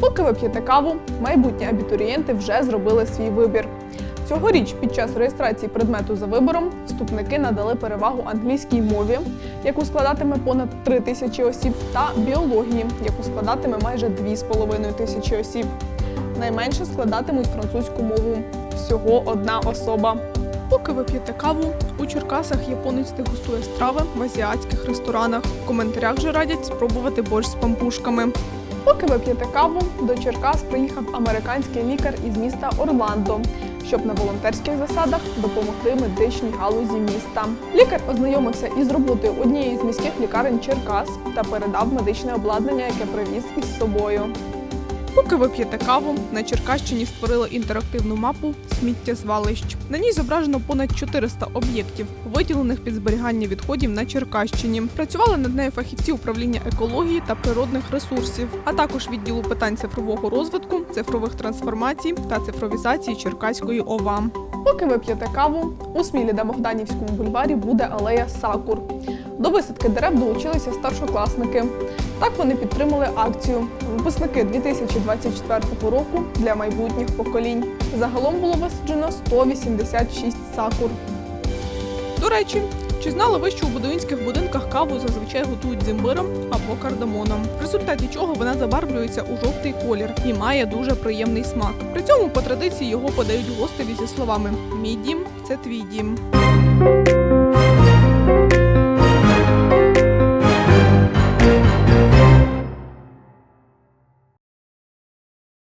Поки ви п'єте каву, майбутні абітурієнти вже зробили свій вибір. Цьогоріч під час реєстрації предмету за вибором вступники надали перевагу англійській мові, яку складатиме понад 3 тисячі осіб, та біології, яку складатиме майже 2,5 тисячі осіб. Найменше складатимуть французьку мову всього одна особа. Поки ви п'єте каву, у Черкасах японець дегустує страви в азіатських ресторанах. В коментарях же радять спробувати борщ з пампушками. Поки ви п'єте каву, до Черкас приїхав американський лікар із міста Орландо, щоб на волонтерських засадах допомогти медичній галузі міста. Лікар ознайомився із роботою однієї з міських лікарень Черкас та передав медичне обладнання, яке привіз із собою. Поки ви п'єте каву, на Черкащині створили інтерактивну мапу сміттєзвалищ. На ній зображено понад 400 об'єктів, виділених під зберігання відходів на Черкащині. Працювали над нею фахівці управління екології та природних ресурсів, а також відділу питань цифрового розвитку, цифрових трансформацій та цифровізації Черкаської ОВА. Поки ви п'єте каву, у Смілі на Богданівському бульварі буде алея Сакур. До висадки дерев долучилися старшокласники. Так вони підтримали акцію Випускники 2024 року для майбутніх поколінь. Загалом було висаджено 186 сакур. До речі, чи знали ви, що у будуїнських будинках каву зазвичай готують з або кардамоном, в результаті чого вона забарвлюється у жовтий колір і має дуже приємний смак. При цьому по традиції його подають гостеві зі словами Мій дім це твій дім.